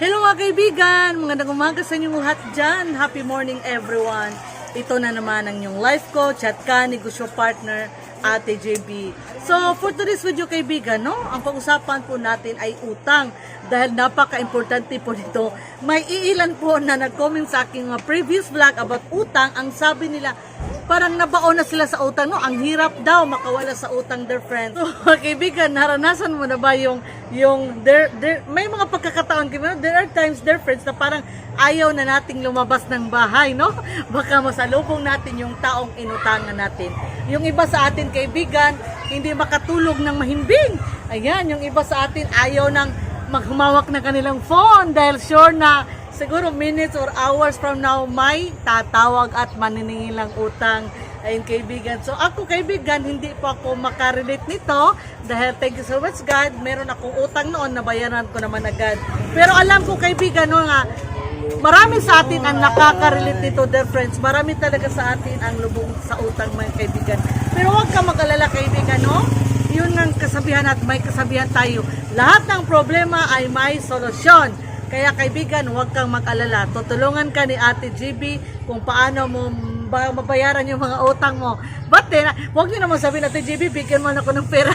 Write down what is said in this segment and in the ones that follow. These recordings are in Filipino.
Hello mga kaibigan! Magandang umaga sa inyong lahat dyan. Happy morning everyone. Ito na naman ang inyong life coach at ka-negosyo partner, Ate JB. So, for today's video kaibigan, no, ang pag-usapan po natin ay utang. Dahil napaka-importante po nito. May iilan po na nag-comment sa aking previous vlog about utang. Ang sabi nila, parang nabaon na sila sa utang, no? Ang hirap daw makawala sa utang, their friends. So, kaibigan, naranasan mo na ba yung, yung, their, their, may mga pagkakataon, kaibigan, there are times, their friends, na parang ayaw na nating lumabas ng bahay, no? Baka masalubong natin yung taong inutangan natin. Yung iba sa atin, kaibigan, hindi makatulog ng mahimbing. Ayan, yung iba sa atin, ayaw ng maghumawak na kanilang phone dahil sure na siguro minutes or hours from now may tatawag at maniningil ng utang. Ayun kaibigan. So ako kaibigan, hindi po ako makarelate nito dahil thank you so much God, meron akong utang noon, nabayaran ko naman agad. Pero alam ko kaibigan, no nga, marami sa atin ang nakaka-relate nito, dear friends. Marami talaga sa atin ang lubong sa utang, mga kaibigan. Pero huwag ka mag-alala, kaibigan, no? Yun ang kasabihan at may kasabihan tayo. Lahat ng problema ay may solusyon. Kaya kaibigan, huwag kang mag-alala. Tutulungan ka ni Ate GB kung paano mo mabayaran yung mga utang mo. But then, huwag niyo naman sabihin, Ate GB, bigyan mo na ako ng pera.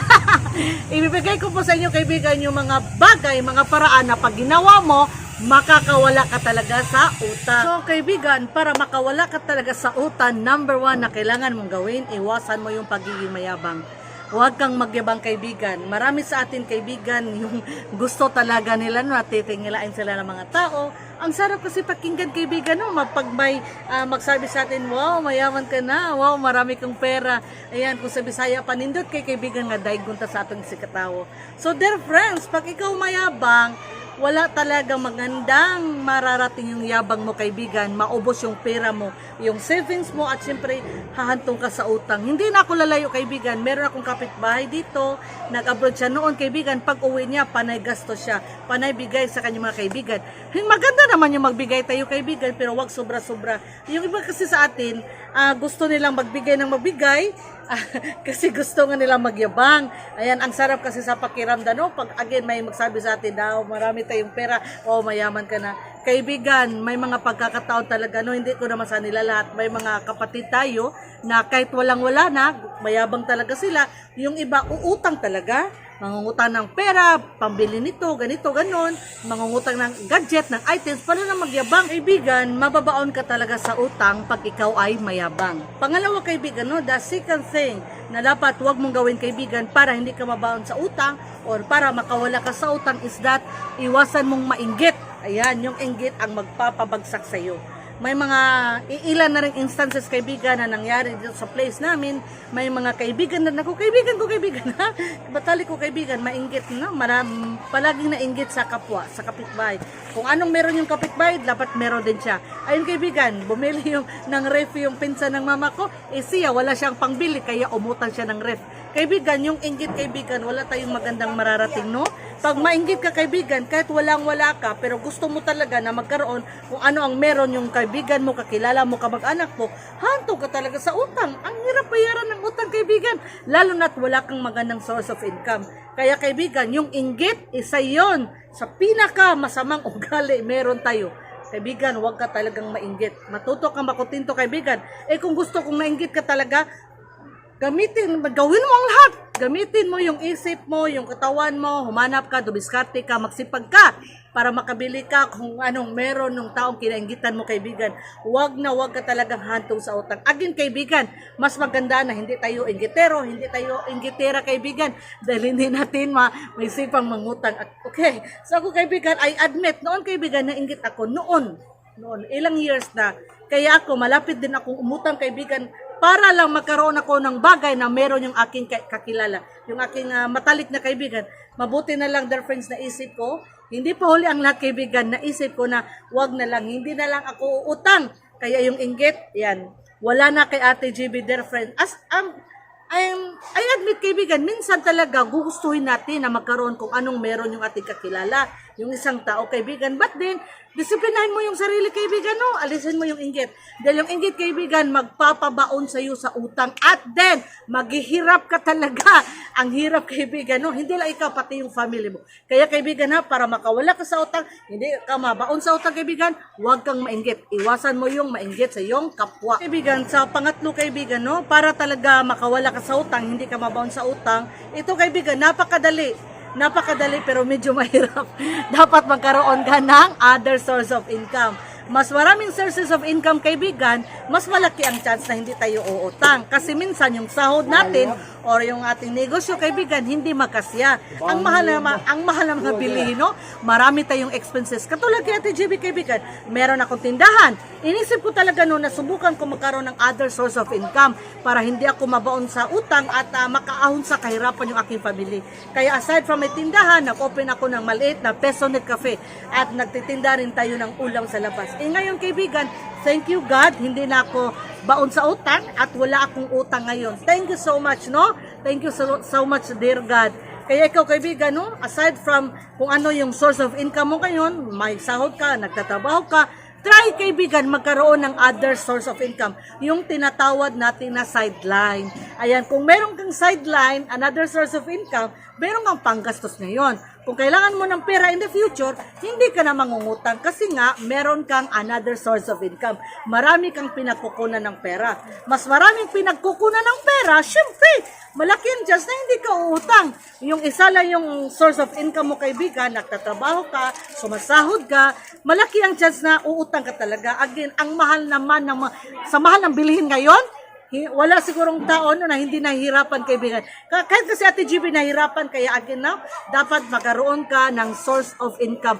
Ibibigay ko po sa inyo, kaibigan, yung mga bagay, mga paraan na pag ginawa mo, makakawala ka talaga sa utang. So, kaibigan, para makawala ka talaga sa utang, number one na kailangan mong gawin, iwasan mo yung pagiging mayabang. Huwag kang magyabang kaibigan. Marami sa atin kaibigan yung gusto talaga nila no, titingilain sila ng mga tao. Ang sarap kasi pakinggan kaibigan no, mapag may ah, magsabi sa atin, wow, mayaman ka na, wow, marami kang pera. Ayan, kung sa Bisaya, panindot kay kaibigan nga dahil gunta sa atong sikatawo. So dear friends, pag ikaw mayabang, wala talaga magandang mararating yung yabang mo kaibigan, maubos yung pera mo, yung savings mo at siyempre hahantong ka sa utang. Hindi na ako lalayo kaibigan, meron akong kapitbahay dito, nag-abroad siya noon kaibigan, pag uwi niya, panay gasto siya, panay bigay sa kanyang mga kaibigan. Maganda naman yung magbigay tayo kaibigan, pero wag sobra-sobra. Yung iba kasi sa atin, ah, gusto nilang magbigay ng magbigay, kasi gusto nga nilang magyabang. Ayan, ang sarap kasi sa pakiramdam, no? Pag again may magsabi sa atin, daw, marami tayong pera, oh, mayaman ka na. Kaibigan, may mga pagkakataon talaga, no? Hindi ko naman sa nila lahat. May mga kapatid tayo na kahit walang-wala na, mayabang talaga sila. Yung iba, uutang talaga. Mangungutang ng pera, pambili nito, ganito, ganon. Mangungutang ng gadget, ng items, para na magyabang. Kaibigan, mababaon ka talaga sa utang pag ikaw ay mayabang. Pangalawa kaibigan, no, the second thing na dapat huwag mong gawin kaibigan para hindi ka mabaon sa utang or para makawala ka sa utang is that iwasan mong mainggit. Ayan, yung inggit ang magpapabagsak sa iyo. May mga iilan na rin instances kaibigan na nangyari dito sa place namin. May mga kaibigan na ako, kaibigan ko, kaibigan ha. Batali ko kaibigan, mainggit na. Maram, palaging nainggit sa kapwa, sa kapitbahay. Kung anong meron yung kapitbahay, dapat meron din siya. Ayun kaibigan, bumili yung ng ref yung pinsan ng mama ko. Eh siya, wala siyang pangbili, kaya umutang siya ng ref. Kaibigan, yung inggit kaibigan, wala tayong magandang mararating, no? Pag mainggit ka kaibigan, kahit walang-wala ka, pero gusto mo talaga na magkaroon kung ano ang meron yung kaibigan mo, kakilala mo, kamag-anak mo, hanto ka talaga sa utang. Ang hirap bayaran ng utang kaibigan, lalo na't wala kang magandang source of income. Kaya kaibigan, yung inggit, isa yon sa pinaka masamang ugali meron tayo. Kaibigan, huwag ka talagang mainggit. Matuto kang makutinto, kaibigan. Eh kung gusto kong mainggit ka talaga, gamitin, gawin mo ang lahat. Gamitin mo yung isip mo, yung katawan mo, humanap ka, dumiskarte ka, magsipag ka para makabili ka kung anong meron ng taong kinainggitan mo kaibigan. Huwag na huwag ka talagang hantong sa utang. Again kaibigan, mas maganda na hindi tayo inggitero, hindi tayo inggitera kaibigan dahil hindi natin ma may sipang mangutang. Okay, so ako kaibigan, I admit, noon kaibigan, nainggit ako, noon, noon, ilang years na. Kaya ako, malapit din akong umutang kaibigan para lang magkaroon ako ng bagay na meron yung aking ka- kakilala, yung aking ah, matalik na kaibigan. Mabuti na lang, dear friends, na isip ko, hindi pa huli ang lahat kaibigan, naisip ko na wag na lang, hindi na lang ako utang. Kaya yung inggit, yan, wala na kay Ate GB, dear friend. As, um, I'm, I admit kaibigan, minsan talaga gugustuhin natin na magkaroon kung anong meron yung ating kakilala. yung isang tao, kaibigan. But then, disiplinahin mo yung sarili, kaibigan, no? Alisin mo yung inggit. Dahil yung inggit, kaibigan, magpapabaon sa iyo sa utang. At then, maghihirap ka talaga. Ang hirap, kaibigan, no? Hindi lang ikaw, pati yung family mo. Kaya, kaibigan, ha, para makawala ka sa utang, hindi ka mabaon sa utang, kaibigan, huwag kang mainggit. Iwasan mo yung mainggit sa iyong kapwa. Kaibigan, sa pangatlo, kaibigan, no? Para talaga makawala ka sa utang, hindi ka mabaon sa utang, ito, kaibigan, napakadali napakadali pero medyo mahirap. Dapat magkaroon ka ng other source of income. Mas maraming sources of income kaibigan, mas malaki ang chance na hindi tayo uutang. Kasi minsan yung sahod natin or yung ating negosyo kaibigan, hindi makasya. Ang mahal na, ang mahal na mga bilihin, no? Marami tayong expenses. Katulad kay Ate JB kaibigan, meron akong tindahan. Inisip ko talaga noon na subukan ko magkaroon ng other source of income para hindi ako mabaon sa utang at ah, makaahon sa kahirapan yung aking family. Kaya aside from my tindahan, nag-open ako ng maliit na Pesonet Cafe at nagtitinda rin tayo ng ulam sa labas. Eh ngayon kaibigan, thank you God, hindi na ako baon sa utang at wala akong utang ngayon. Thank you so much, no? Thank you so, so much, dear God. Kaya ikaw kaibigan, no? aside from kung ano yung source of income mo ngayon, may sahod ka, nagtatrabaho ka, try kaibigan magkaroon ng other source of income. Yung tinatawad natin na sideline. Ayan, kung meron kang sideline, another source of income, meron kang panggastos ngayon. Kung kailangan mo ng pera in the future, hindi ka na mangungutang kasi nga meron kang another source of income. Marami kang pinagkukunan ng pera. Mas maraming pinagkukunan ng pera, syempre, malaki ang chance na hindi ka uutang. Yung isa lang yung source of income mo kaibigan, nagtatrabaho ka, sumasahod ka, malaki ang chance na uutang ka talaga. Again, ang mahal naman ng sa mahal ng bilihin ngayon, wala sigurong tao no, na hindi nahihirapan kaibigan. Ka- Kahit kasi Ate GB nahihirapan, kaya again now, dapat magkaroon ka ng source of income.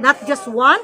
Not just one,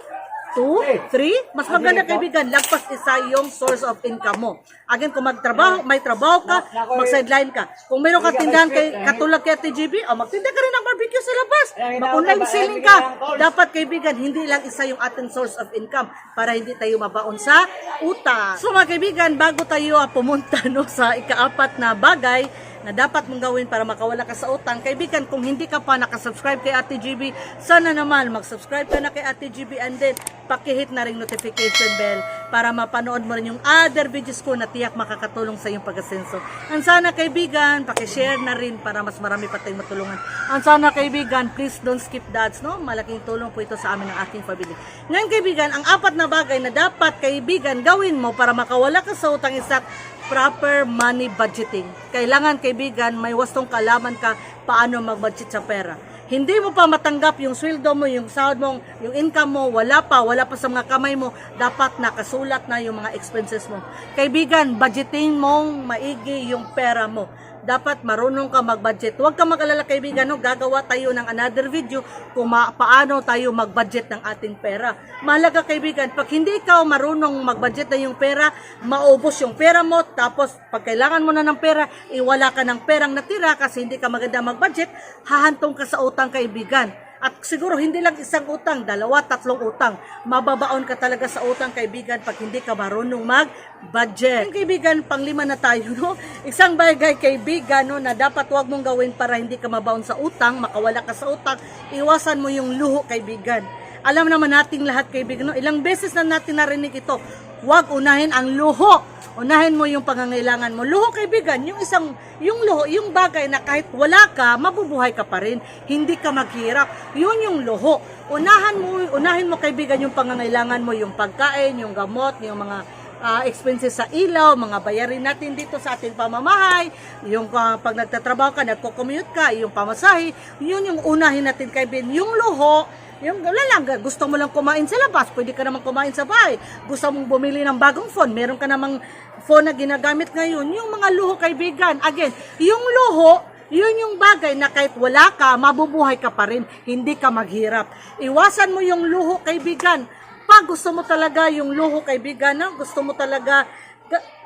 two, three. Mas maganda kaibigan, lagpas isa yung source of income mo. Again, kung magtrabaho, may trabaho ka, mag-sideline ka. Kung meron ka tindahan kay, katulad kay Ate GB, o magtinda ka rin ng barbecue sa labas. Mag-online selling ka. Dapat kaibigan, hindi lang isa yung ating source of income para hindi tayo mabaon sa utang. So mga kaibigan, bago tayo ah, pumunta no, sa ikaapat na bagay, na dapat mong gawin para makawala ka sa utang. Kaibigan, kung hindi ka pa nakasubscribe kay Ate GB, sana naman mag-subscribe ka na kay Ate GB and then pakihit na ring notification bell para mapanood mo rin yung other videos ko na tiyak makakatulong sa iyong pag-asenso. Ang sana kaibigan, pakishare na rin para mas marami pa tayong matulungan. Ang sana kaibigan, please don't skip the ads, no? Malaking tulong po ito sa amin ng aking family. Ngayon kaibigan, ang apat na bagay na dapat kaibigan gawin mo para makawala ka sa utang is that proper money budgeting. Kailangan kaibigan, may wastong kalaman ka paano mag-budget sa pera. Hindi mo pa matanggap yung sweldo mo, yung sahod mo, yung income mo, wala pa, wala pa sa mga kamay mo, dapat nakasulat na yung mga expenses mo. Kaibigan, budgeting mong maigi yung pera mo dapat marunong ka mag-budget. Huwag ka mag-alala kaibigan, no? gagawa tayo ng another video kung paano tayo mag-budget ng ating pera. Mahalaga kaibigan, pag hindi ikaw marunong mag-budget na yung pera, maubos yung pera mo, tapos pag kailangan mo na ng pera, iwala ka ng perang natira kasi hindi ka maganda mag-budget, hahantong ka sa utang kaibigan. At siguro hindi lang isang utang, dalawa, tatlong utang. Mababaon ka talaga sa utang kaibigan pag hindi ka marunong mag-budget. Yung kaibigan, panglima na tayo, no? Isang bagay kaibigan, no, na dapat wag mong gawin para hindi ka mabaon sa utang, makawala ka sa utang, iwasan mo yung luho kaibigan. Alam naman nating lahat kaibigan, no? ilang beses na natin narinig ito, wag unahin ang luho. Unahin mo yung pangangailangan mo. Luho kaibigan, yung isang, yung luho, yung bagay na kahit wala ka, mabubuhay ka pa rin. Hindi ka maghirap. Yun yung luho. Unahan mo, unahin mo kaibigan yung pangangailangan mo, yung pagkain, yung gamot, yung mga ah, expenses sa ilaw, mga bayarin natin dito sa ating pamamahay, yung ah, pag nagtatrabaho ka, nagko-commute ka, yung pamasahe, yun yung unahin natin kaibigan. Yung luho, yung wala lang, gusto mo lang kumain sa labas, pwede ka naman kumain sa bahay. Gusto mong bumili ng bagong phone, meron ka namang phone na ginagamit ngayon. Yung mga luho kaibigan, again, yung luho, yun yung bagay na kahit wala ka, mabubuhay ka pa rin, hindi ka maghirap. Iwasan mo yung luho kaibigan. Pag gusto mo talaga yung luho kaibigan, na gusto mo talaga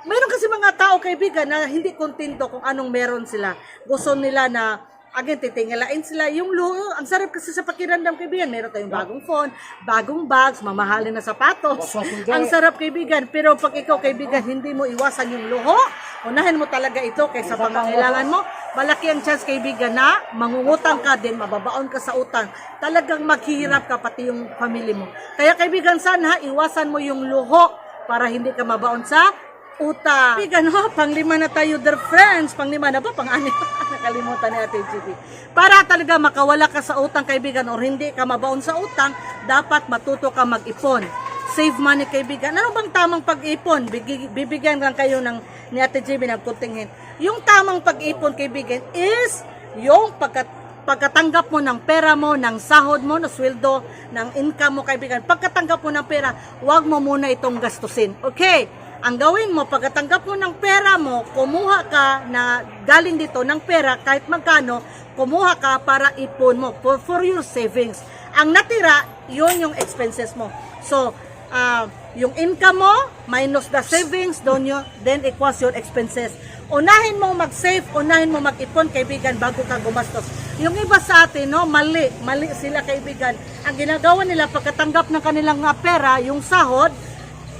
Mayroon kasi mga tao kaibigan na hindi kontento kung anong meron sila. Gusto nila na Again, titingalain sila. Yung luho, ang sarap kasi sa pakiramdam, kaibigan. Meron tayong bagong phone, bagong bags, mamahalin na sapatos. ang sarap, kaibigan. Pero pag ikaw, kaibigan, hindi mo iwasan yung luho, unahin mo talaga ito kaysa pangangailangan mo, malaki ang chance, kaibigan, na mangungutang ka din, mababaon ka sa utang. Talagang maghihirap ka, pati yung family mo. Kaya, kaibigan, sana iwasan mo yung luho para hindi ka mabaon sa utang. Kaibigan, ho, panglima na tayo, dear friends. Panglima na ba? Pang-anim. Nakalimutan ni Ate GB. Para talaga makawala ka sa utang, kaibigan, or hindi ka mabaon sa utang, dapat matuto ka mag-ipon. Save money, kaibigan. Ano bang tamang pag-ipon? Bibigyan lang kayo ng ni Ate GB ng kunting hint. Yung tamang pag-ipon, kaibigan, is yung pagkat pagkatanggap mo ng pera mo, ng sahod mo, ng sweldo, ng income mo, kaibigan, pagkatanggap mo ng pera, huwag mo muna itong gastusin. Okay? Ang gawin mo, pagkatanggap mo ng pera mo, kumuha ka na galing dito ng pera, kahit magkano, kumuha ka para ipon mo for, for your savings. Ang natira, yun yung expenses mo. So, ah, yung income mo minus the savings, don yun, then equals your expenses. Unahin mo mag-save, unahin mo mag-ipon, kaibigan, bago ka gumastos. Yung iba sa atin, no, mali, mali sila, kaibigan. Ang ginagawa nila, pagkatanggap ng kanilang pera, yung sahod,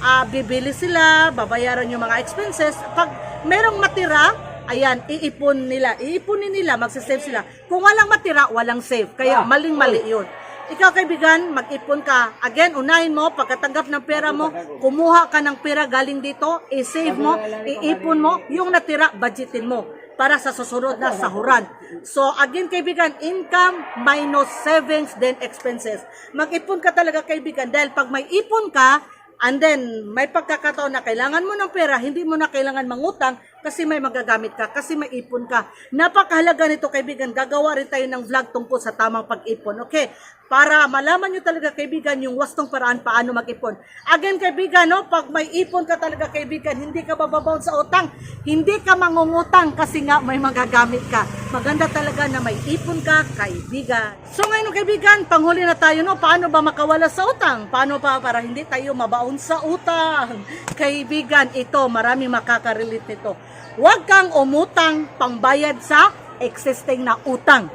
ah, bibili sila, babayaran yung mga expenses. Pag merong matira, ayan, iipon nila. Iipunin nila, magsisave sila. Kung walang matira, walang save. Kaya maling-mali yun. Ikaw kaibigan, mag-ipon ka. Again, unahin mo, pagkatanggap ng pera mo, kumuha ka ng pera galing dito, i-save mo, iipon mo, yung natira, budgetin mo para sa susunod na sahuran. So, again, kaibigan, income minus savings, then expenses. Mag-ipon ka talaga, kaibigan, dahil pag may ipon ka, And then, may pagkakataon na kailangan mo ng pera, hindi mo na kailangan mangutang kasi may magagamit ka, kasi may ipon ka. Napakahalaga nito, kaibigan. Gagawa rin tayo ng vlog tungkol sa tamang pag-ipon. Okay? Para malaman nyo talaga, kaibigan, yung wastong paraan paano mag-ipon. Again, kaibigan, no, pag may ipon ka talaga, kaibigan, hindi ka bababaon sa utang, hindi ka mangungutang kasi nga may magagamit ka. Maganda talaga na may ipon ka, kaibigan. So ngayon, kaibigan, panghuli na tayo, no? Paano ba makawala sa utang? Paano pa para hindi tayo mabaon sa utang? Kaibigan, ito, marami makakarelate nito. Huwag kang umutang pangbayad sa existing na utang.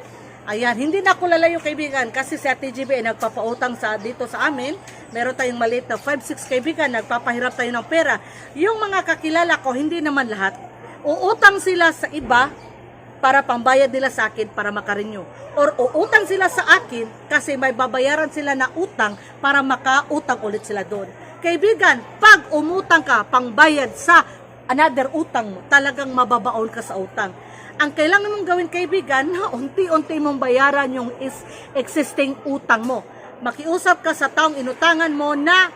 Ayan, hindi na ako lalayo kaibigan kasi si Ate GB ay nagpapautang sa dito sa amin. Meron tayong maliit na 5-6 kaibigan, nagpapahirap tayo ng pera. Yung mga kakilala ko, hindi naman lahat. Uutang sila sa iba para pambayad nila sa akin para makarenew. Or uutang sila sa akin kasi may babayaran sila na utang para makautang ulit sila doon. Kaibigan, pag umutang ka pangbayad sa another utang mo, talagang mababaon ka sa utang. Ang kailangan mong gawin kaibigan, na unti-unti mong bayaran yung is existing utang mo. Makiusap ka sa taong inutangan mo na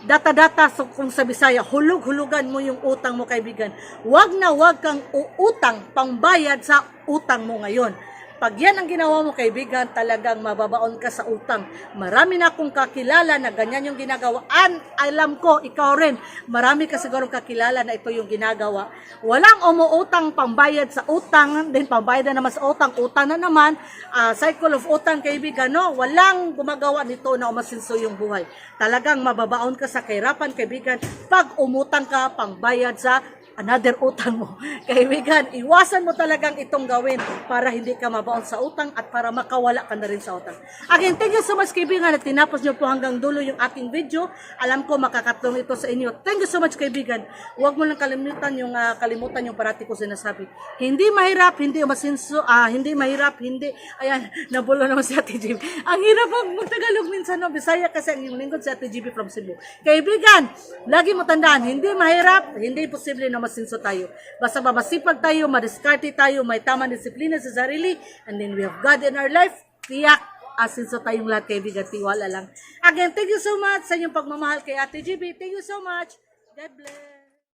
data-data so kung sa Bisaya, hulug-hulugan mo yung utang mo kaibigan. Huwag na huwag kang uutang pangbayad sa utang mo ngayon. Pag yan ang ginawa mo kaibigan, talagang mababaon ka sa utang. Marami na akong kakilala na ganyan yung ginagawa. And alam ko, ikaw rin, marami ka siguro kakilala na ito yung ginagawa. Walang umuutang pambayad sa utang, then pambayad na naman sa utang, utang na naman, ah, cycle of utang kaibigan, no? Walang gumagawa nito na umasinso yung buhay. Talagang mababaon ka sa kahirapan kaibigan pag umutang ka pangbayad sa another utang mo. Kaibigan, iwasan mo talagang itong gawin para hindi ka mabaon sa utang at para makawala ka na rin sa utang. Again, thank you so much kaibigan at tinapos nyo po hanggang dulo yung ating video. Alam ko makakatulong ito sa inyo. Thank you so much kaibigan. Huwag mo lang kalimutan yung ah, kalimutan yung parati ko sinasabi. Hindi mahirap, hindi umasinso, ah, hindi mahirap, hindi, ayan, nabulo naman si Ate GB. Ang hirap mag magtagalog minsan, no? Bisaya kasi ang lingkod si Ate GB from Cebu. Kaibigan, lagi mo tandaan, hindi mahirap, hindi posible na masinso tayo. Basta ba masipag tayo, madiskarte tayo, may tamang disiplina sa sarili, and then we have God in our life, tiyak, asinso tayong lahat kaibigan, tiwala lang. Again, thank you so much sa inyong pagmamahal kay Ate GB. Thank you so much. God bless.